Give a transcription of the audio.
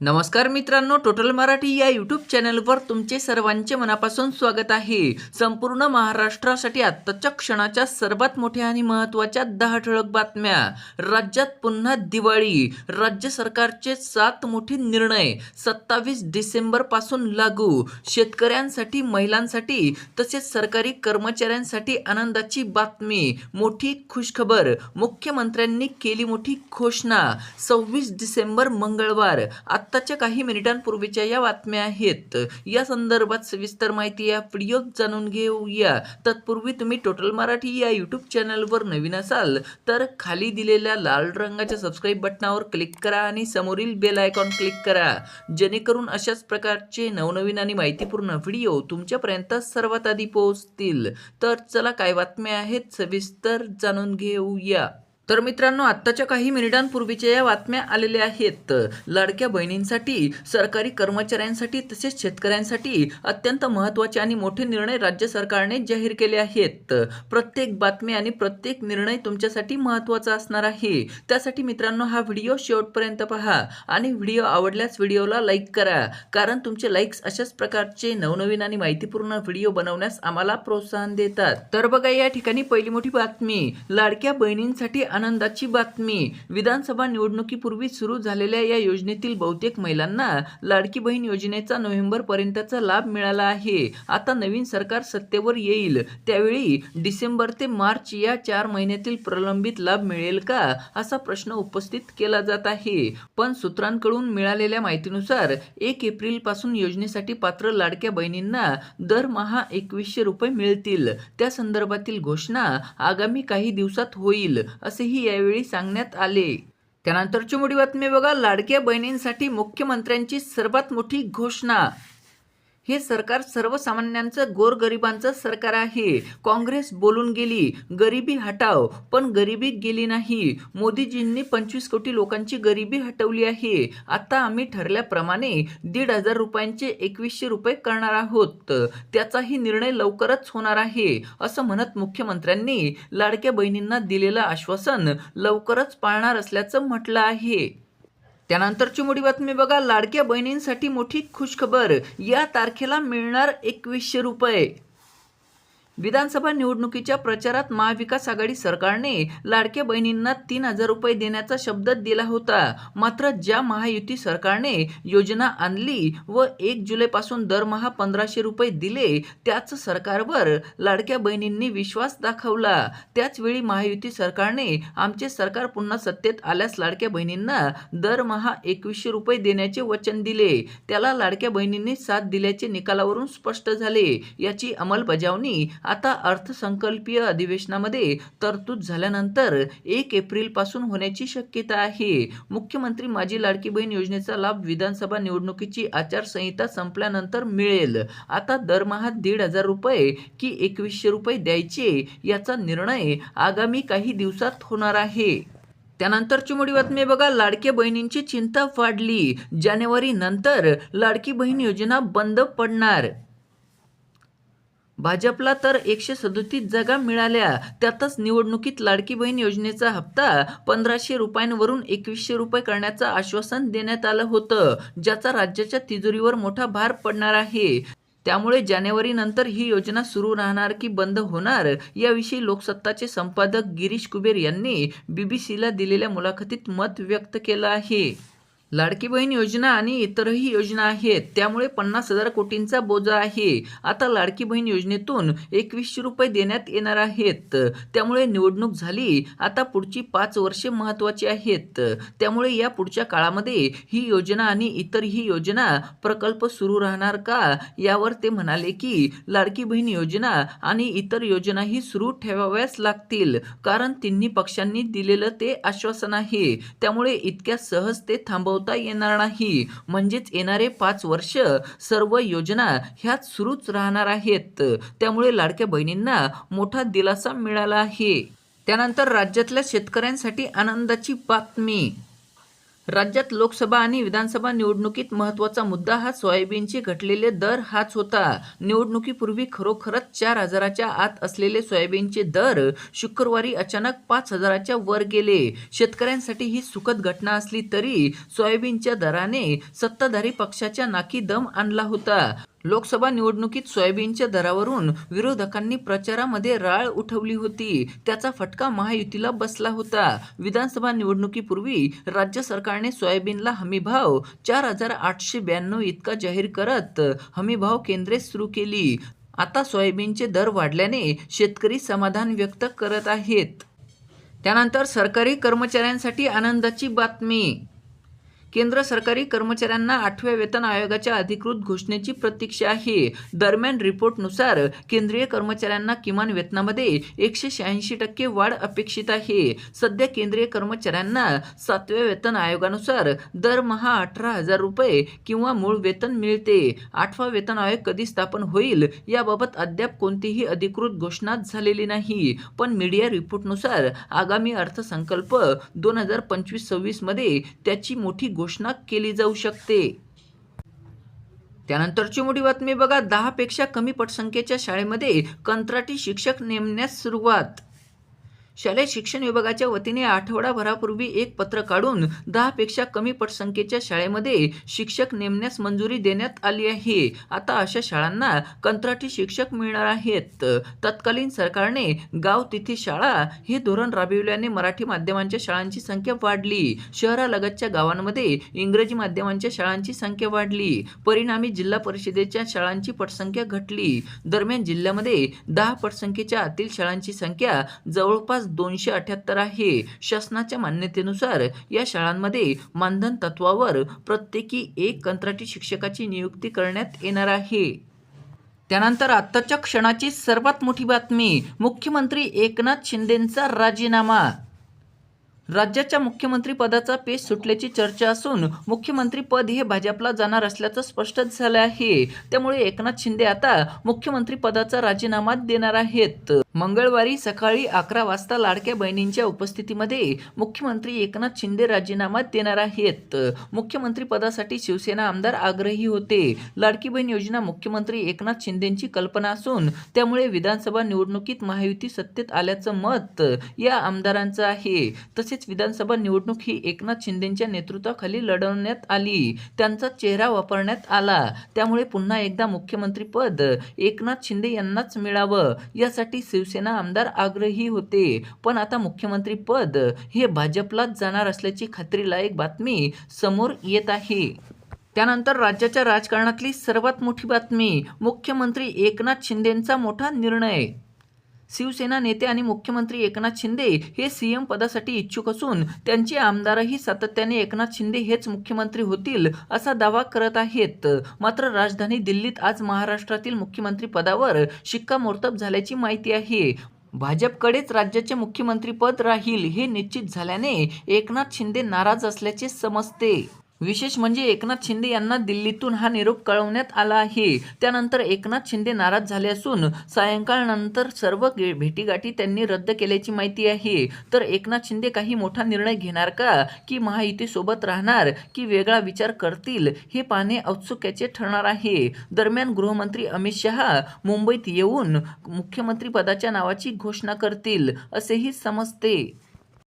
नमस्कार मित्रांनो टोटल मराठी या यूट्यूब चॅनलवर तुमचे सर्वांचे मनापासून स्वागत आहे. संपूर्ण महाराष्ट्रासाठी आत्ताच्या क्षणाच्या सर्वात मोठ्या आणि महत्त्वाच्या दहा ठळक बातम्या. राज्यात पुन्हा दिवाळी. राज्य सरकारचे सात मोठे निर्णय सत्तावीस डिसेंबरपासून लागू. शेतकऱ्यांसाठी महिलांसाठी तसेच सरकारी कर्मचाऱ्यांसाठी आनंदाची बातमी. मोठी खुशखबर. मुख्यमंत्र्यांनी केली मोठी घोषणा. सव्वीस डिसेंबर मंगळवार. आत्ताच्या काही मिनिटांपूर्वीच्या या बातम्या आहेत. या संदर्भात सविस्तर माहिती या व्हिडिओत जाणून घेऊया. तत्पूर्वी तुम्ही टोटल मराठी या यूट्यूब चॅनलवर नवीन असाल तर खाली दिलेल्या लाल रंगाच्या सबस्क्राईब बटनावर क्लिक करा आणि समोरील बेल आयकॉन क्लिक करा. जेणेकरून अशाच प्रकारचे नवनवीन आणि माहितीपूर्ण व्हिडिओ तुमच्यापर्यंत सर्वात आधी पोहोचतील. तर चला काय बातम्या आहेत सविस्तर जाणून घेऊया. तर मित्रांनो आत्ताच्या काही मिनिटांपूर्वीच्या या बातम्या आलेल्या आहेत. लाडक्या बहिणींसाठी सरकारी कर्मचाऱ्यांसाठी तसेच शेतकऱ्यांसाठी अत्यंत महत्त्वाचे आणि मोठे निर्णय राज्य सरकारने जाहीर केले आहेत. प्रत्येक बातमी आणि प्रत्येक निर्णय तुमच्यासाठी महत्त्वाचा असणार आहे. त्यासाठी मित्रांनो हा व्हिडिओ शेवटपर्यंत पहा आणि व्हिडिओ आवडल्यास व्हिडिओला लाईक करा. कारण तुमचे लाईक्स अशाच प्रकारचे नवनवीन आणि माहितीपूर्ण व्हिडिओ बनवण्यास आम्हाला प्रोत्साहन देतात. तर बघा या ठिकाणी पहिली मोठी बातमी. लाडक्या बहिणींसाठी आनंदाची बातमी. विधानसभा निवडणुकीपूर्वी सुरू झालेल्या या योजनेतील बहुतेक महिलांना लाडकी बहीण योजनेचा नोव्हेंबर पर्यंतचा लाभ मिळाला आहे. आता नवीन सरकार सत्तेवर येईल. त्यावेळी डिसेंबर ते मार्च या चार महिन्यातील प्रलंबित लाभ मिळेल का? असा प्रश्न उपस्थित केला जात आहे. पण सूत्रांकडून मिळालेल्या माहितीनुसार एक एप्रिलपासून योजनेसाठी पात्र लाडक्या बहिणींना दरमहा एकवीसशे रुपये मिळतील. त्या संदर्भातील घोषणा आगामी काही दिवसात होईल असे असेही यावेळी सांगण्यात आले. त्यानंतरची मोठी बातमी बघा. लाडक्या बहिणींसाठी मुख्यमंत्र्यांची सर्वात मोठी घोषणा. हे सरकार सर्वसामान्यांचं गोरगरिबांचं सरकार आहे. काँग्रेस बोलून गेली गरिबी हटाव. पण गरिबी गेली नाही. मोदीजींनी पंचवीस कोटी लोकांची गरिबी हटवली आहे. आता आम्ही ठरल्याप्रमाणे दीड हजार रुपयांचे एकवीसशे रुपये करणार आहोत. त्याचाही निर्णय लवकरच होणार आहे असं म्हणत मुख्यमंत्र्यांनी लाडक्या बहिणींना दिलेलं आश्वासन लवकरच पाळणार असल्याचं म्हटलं आहे. त्यानंतरची मोठी बातमी बघा. लाडक्या बहिणींसाठी मोठी खुशखबर. या तारखेला मिळणार एकवीसशे रुपये. विधानसभा निवडणुकीच्या प्रचारात महाविकास आघाडी सरकारने लाडक्या बहिणींना तीन हजार रुपये देण्याचा शब्द दिला होता. मात्र ज्या महायुती सरकारने योजना आणली व एक जुलैपासून दरमहा पंधराशे रुपये दिले त्याच सरकारवर लाडक्या बहिणींनी विश्वास दाखवला. त्याचवेळी महायुती सरकारने आमचे सरकार पुन्हा सत्तेत आल्यास लाडक्या बहिणींना दरमहा एकवीसशे रुपये देण्याचे वचन दिले. त्याला लाडक्या बहिणींनी साथ दिल्याचे निकालावरून स्पष्ट झाले. याची अंमलबजावणी आता अर्थसंकल्पीय अधिवेशनामध्ये तरतूद झाल्यानंतर एक एप्रिलपासून होण्याची शक्यता आहे. मुख्यमंत्री माझी लाडकी बहीण योजनेचा लाभ विधानसभा निवडणुकीची आचारसंहिता संपल्यानंतर मिळेल. आता दरमहा दीड हजार रुपये की एकवीसशे रुपये द्यायचे याचा निर्णय आगामी काही दिवसात होणार आहे. त्यानंतरची मोठी बातमी बघा. लाडक्या बहिणींची चिंता वाढली. जानेवारी नंतर लाडकी बहीण योजना बंद पडणार. भाजपला तर एकशे सदोतीस जागा मिळाल्या. त्यातच निवडणुकीत लाडकी बहीण योजनेचा हप्ता पंधराशे रुपयांवरून एकवीसशे रुपये करण्याचं आश्वासन देण्यात आलं होतं ज्याचा राज्याच्या तिजोरीवर मोठा भार पडणार आहे. त्यामुळे जानेवारी नंतर ही योजना सुरू राहणार की बंद होणार याविषयी लोकसत्ताचे संपादक गिरीश कुबेर यांनी बीबीसीला दिलेल्या मुलाखतीत मत व्यक्त केलं आहे. लाडकी बहीण योजना आणि इतरही योजना आहेत. त्यामुळे पन्नास हजार कोटींचा बोजा आहे. आता लाडकी बहीण योजनेतून एकवीसशे रुपये देण्यात येणार आहेत. त्यामुळे निवडणूक झाली. आता पुढची पाच वर्षे महत्त्वाची आहेत. त्यामुळे या पुढच्या काळामध्ये ही योजना आणि इतरही योजना प्रकल्प सुरू राहणार का? यावर ते म्हणाले की लाडकी बहीण योजना आणि इतर योजनाही सुरू ठेवाव्याच लागतील. कारण तिन्ही पक्षांनी दिलेलं ते आश्वासन आहे. त्यामुळे इतक्या सहज ते थांबव नव्हता येणार नाही. म्हणजेच येणारे पाच वर्ष सर्व योजना ह्यात सुरूच राहणार आहेत. त्यामुळे लाडक्या बहिणींना मोठा दिलासा मिळाला आहे. त्यानंतर राज्यातल्या शेतकऱ्यांसाठी आनंदाची बातमी. राज्यात लोकसभा आणि विधानसभा निवडणुकीत महत्त्वाचा मुद्दा हा सोयाबीनचे घटलेले दर हाच होता. निवडणुकीपूर्वी खरोखरच चार हजाराच्या आत असलेले सोयाबीनचे दर शुक्रवारी अचानक पाच हजाराच्या वर गेले. शेतकऱ्यांसाठी ही सुखद घटना असली तरी सोयाबीनच्या दराने सत्ताधारी पक्षाच्या नाकी दम आणला होता. लोकसभा निवडणुकीत सोयाबीनच्या दरावरून विरोधकांनी प्रचारामध्ये राळ उठवली होती. त्याचा फटका महायुतीला बसला होता. विधानसभा निवडणुकीपूर्वी राज्य सरकारने सोयाबीनला हमीभाव चार हजार आठशे ब्याण्णव इतका जाहीर करत हमीभाव केंद्रे सुरू केली. आता सोयाबीनचे दर वाढल्याने शेतकरी समाधान व्यक्त करत आहेत. त्यानंतर सरकारी कर्मचाऱ्यांसाठी आनंदाची बातमी. केंद्र सरकारी कर्मचाऱ्यांना आठव्या वेतन आयोगाच्या अधिकृत घोषणेची प्रतीक्षा आहे. दरम्यान रिपोर्टनुसार केंद्रीय कर्मचाऱ्यांना किमान वेतनामध्ये एकशे शहाऐंशी टक्के वाढ अपेक्षित आहे. सध्या केंद्रीय कर्मचाऱ्यांना सातव्या वेतन आयोगानुसार दरमहा अठरा हजार रुपये किंवा मूळ वेतन मिळते. आठवा वेतन आयोग कधी स्थापन होईल याबाबत अद्याप कोणतीही अधिकृत घोषणा झालेली नाही. पण मीडिया रिपोर्टनुसार आगामी अर्थसंकल्प दोन हजार पंचवीस सव्वीसमध्ये त्याची मोठी घोषणा केली जाऊ शकते. त्यानंतरची मोठी बातमी बघा. दहा पेक्षा कमी पटसंख्येच्या शाळेमध्ये कंत्राटी शिक्षक नेमण्यास सुरुवात. शालेय शिक्षण विभागाच्या वतीने आठवडाभरापूर्वी एक पत्र काढून दहापेक्षा कमी पटसंख्येच्या शाळेमध्ये शिक्षक नेमण्यास मंजुरी देण्यात आली आहे. आता अशा शाळांना कंत्राटी शिक्षक मिळणार आहेत. तत्कालीन सरकारने गाव तिथी शाळा हे धोरण राबविल्याने मराठी माध्यमांच्या शाळांची संख्या वाढली. शहरालगतच्या गावांमध्ये इंग्रजी माध्यमांच्या शाळांची संख्या वाढली. परिणामी जिल्हा परिषदेच्या शाळांची पटसंख्या घटली. दरम्यान जिल्ह्यामध्ये दहा पटसंख्येच्या आतील शाळांची संख्या जवळपास दोनशे अठ्याहत्तर आहे. शासनाच्या मान्यतेनुसार या शाळांमध्ये मानधन तत्वावर प्रत्येकी एक कंत्राटी शिक्षकाची नियुक्ती करण्यात येणार आहे. त्यानंतर आत्ताच्या क्षणाची सर्वात मोठी बातमी मुख्यमंत्री एकनाथ शिंदेंचा राजीनामा. राज्याच्या मुख्यमंत्री पदाचा पेच सुटल्याची चर्चा असून मुख्यमंत्री पद हे भाजपला जाणार असल्याचं स्पष्ट झालं आहे. त्यामुळे एकनाथ शिंदे आता मुख्यमंत्री पदाचा राजीनामा देणार आहेत. मंगळवारी सकाळी अकरा वाजता लाडक्या बहिणींच्या उपस्थितीमध्ये मुख्यमंत्री एकनाथ शिंदे राजीनामा देणार आहेत. मुख्यमंत्री पदासाठी शिवसेना आमदार आग्रही होते. लाडकी बहीण योजना मुख्यमंत्री एकनाथ शिंदेंची कल्पना असून त्यामुळे विधानसभा निवडणुकीत महायुती सत्तेत आल्याचं मत या आमदारांचं आहे. तसेच विधानसभा निवडणूक ही एकनाथ शिंदेंच्या नेतृत्वाखाली लढवण्यात आली. त्यांचा चेहरा वापरण्यात आला. त्यामुळे पुन्हा एकदा मुख्यमंत्रीपद एकनाथ शिंदे यांनाच मिळावं. यासाठी शिवसेना आमदार आग्रही होते. पण आता मुख्यमंत्री पद हे भाजपलाच जाणार असल्याची खात्रीलायक बातमी समोर येत आहे. त्यानंतर राज्याच्या राजकारणातली सर्वात मोठी बातमी मुख्यमंत्री एकनाथ शिंदेंचा मोठा निर्णय. शिवसेना नेते आणि मुख्यमंत्री एकनाथ शिंदे हे सीएम पदासाठी इच्छुक असून त्यांचे आमदारही सातत्याने एकनाथ शिंदे हेच मुख्यमंत्री होतील असा दावा करत आहेत. मात्र राजधानी दिल्लीत आज महाराष्ट्रातील मुख्यमंत्री पदावर शिक्कामोर्तब झाल्याची माहिती आहे. भाजपकडेच राज्याचे मुख्यमंत्रीपद राहील हे निश्चित झाल्याने एकनाथ शिंदे नाराज असल्याचे समजते. विशेष म्हणजे एकनाथ शिंदे यांना दिल्लीतून हा निरोप कळवण्यात आला आहे. त्यानंतर एकनाथ शिंदे नाराज झाले असून सायंकाळनंतर सर्व भेटीगाठी त्यांनी रद्द केल्याची माहिती आहे. तर एकनाथ शिंदे काही मोठा निर्णय घेणार का? की महायुतीसोबत राहणार? की वेगळा विचार करतील? हे पाहणे औत्सुक्याचे ठरणार आहे. दरम्यान गृहमंत्री अमित शहा मुंबईत येऊन मुख्यमंत्री पदाच्या नावाची घोषणा करतील असेही समजते.